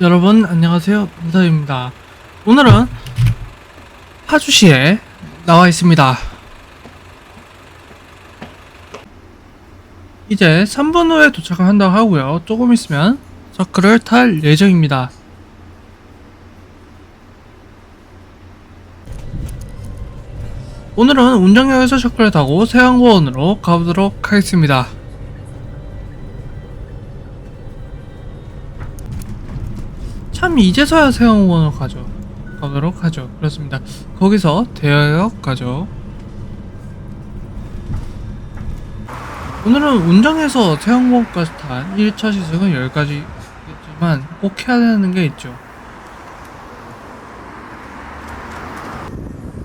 여러분 안녕하세요. 문서입니다. 오늘은 파주시에 나와 있습니다. 이제 3분 후에 도착을 한다고 하고요. 조금 있으면 서클을 탈 예정입니다. 오늘은 운정역에서 셔클을 타고 세왕고원으로 가보도록 하겠습니다 참 이제서야 세왕공원을 가죠. 가도록 하죠. 그렇습니다. 거기서 대여역 가죠. 오늘은 운정에서 세왕공원까지 탄 1차 시승은 여기까지겠지만 꼭 해야 되는 게 있죠.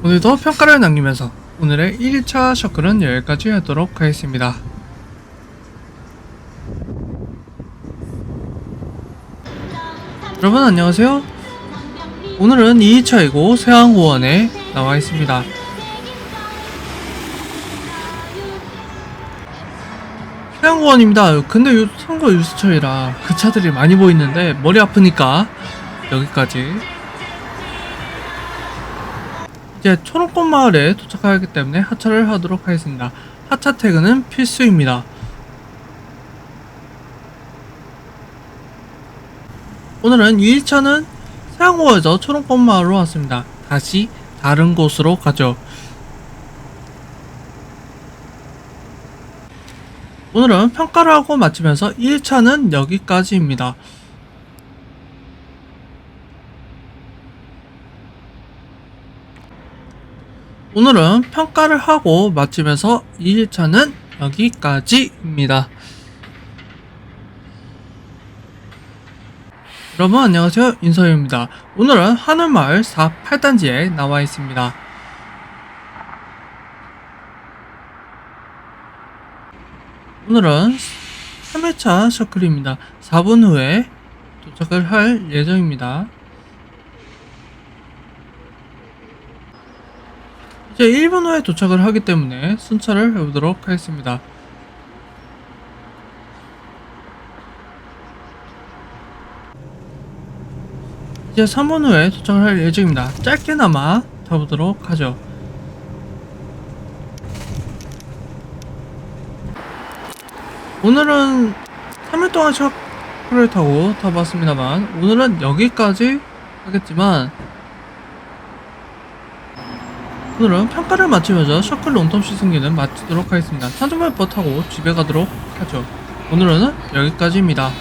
오늘도 평가를 남기면서 오늘의 1차 셔클은 여기까지 하도록 하겠습니다. 여러분 안녕하세요. 오늘은 2차이고 세왕고원에 나와 있습니다. 세왕고원입니다. 근데 요, 선거 유수철이라 그 차들이 많이 보이는데 머리 아프니까 여기까지. 이제 초록꽃 마을에 도착하기 때문에 하차를 하도록 하겠습니다. 하차 태그는 필수입니다. 오늘은 2일차는 세양호에서 초롱꽃 마을로 왔습니다. 다시 다른 곳으로 가죠. 오늘은 평가를 하고 마치면서 1차는 여기까지입니다. 오늘은 평가를 하고 마치면서 2일차는 여기까지입니다. 여러분 안녕하세요. 인서입니다. 오늘은 하늘마을 4 8단지에 나와 있습니다. 오늘은 3회차 셔클입니다. 4분 후에 도착을 할 예정입니다. 이제 1분 후에 도착을 하기 때문에 순차를 해보도록 하겠습니다 이제 3분 후에 도착을 할 예정입니다. 짧게나마 타보도록 하죠. 오늘은 3일 동안 셔클을 타고 타봤습니다만 오늘은 여기까지 하겠지만 오늘은 평가를 마치면서 셔클 롱텀 시승기는 마치도록 하겠습니다. 산소말 버 타고 집에 가도록 하죠. 오늘은 여기까지입니다.